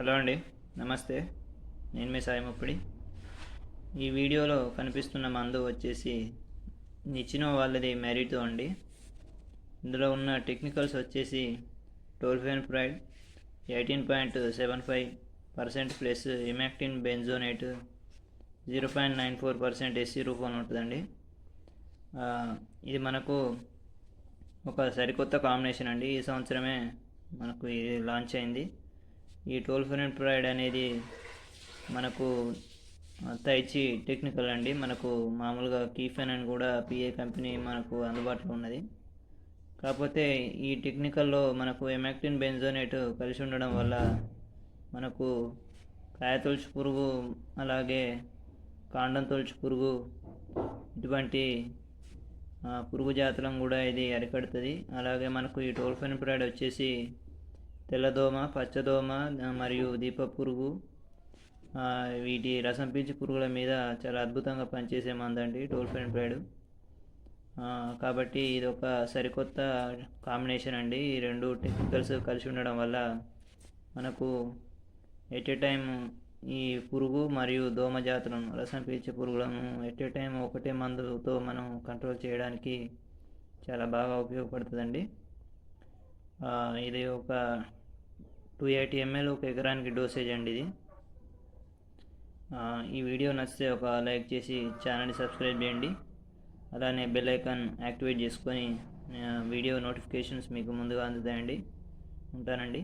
Hello అండి. నమస్తే. నేను మీ సాయి ముప్పిడి ఈ వీడియోలో కనిపిస్తున్న మందు వచ్చేసి నిచ్చిన వాళ్ళది మెరిటో అండి. ఇందులో ఉన్న టెక్నికల్స్ వచ్చేసి tolfenpyrad eighteen point seven five percent plus emamectin benzoate zero point nine four percent SC రూపంలో ఉంటుందండి. ఇది మనకు ఒక సరికొత్త కాంబినేషన్ అండి. ఈ సంవత్సరమే మనకు ఇది లాంచ్ అయింది. ఈ టోల్ టోల్ఫెన్ ప్రైడ్ అనేది మనకు తైచి టెక్నికల్ అండి. మనకు మామూలుగా కీఫెన్ అని కూడా పిఏ కంపెనీ మనకు అందుబాటులో ఉన్నది. కాకపోతే ఈ టెక్నికల్లో మనకు ఎమాక్టిన్ బెంజోనేట్ కలిసి ఉండడం వల్ల మనకు కాయతొలుచు పురుగు అలాగే కాండం తొలుచు పురుగు ఇటువంటి పురుగు జాతులను కూడా ఇది అరికడుతుంది. అలాగే మనకు ఈ టోల్ఫెన్ ప్రైడ్ వచ్చేసి తెల్లదోమ పచ్చదోమ మరియు దీప పురుగు వీటి రసం పీల్చి పురుగుల మీద చాలా అద్భుతంగా పనిచేసే మందండి డోల్ఫిన్ బ్రైడ్ కాబట్టి ఇది ఒక సరికొత్త కాంబినేషన్ అండి. ఈ రెండు టెక్నికల్స్ కలిసి ఉండడం వల్ల మనకు ఎట్ ఏ టైం ఈ పురుగు మరియు దోమ జాతులను రసం పీల్చే పురుగులను ఎట్ ఏ టైం ఒకటే మందుతో మనం కంట్రోల్ చేయడానికి చాలా బాగా ఉపయోగపడుతుందండి. ఇది ఒక టూ ఎయిటీ ఎంఎల్ ఒక ఎకరానికి డోసేజ్ అండి ఇది. ఈ వీడియో నచ్చితే ఒక లైక్ చేసి ఛానల్ని సబ్స్క్రైబ్ చేయండి. అలానే బెల్ ఐకాన్ యాక్టివేట్ చేసుకొని వీడియో నోటిఫికేషన్స్ మీకు ముందుగా అందుతాయండి. ఉంటానండి.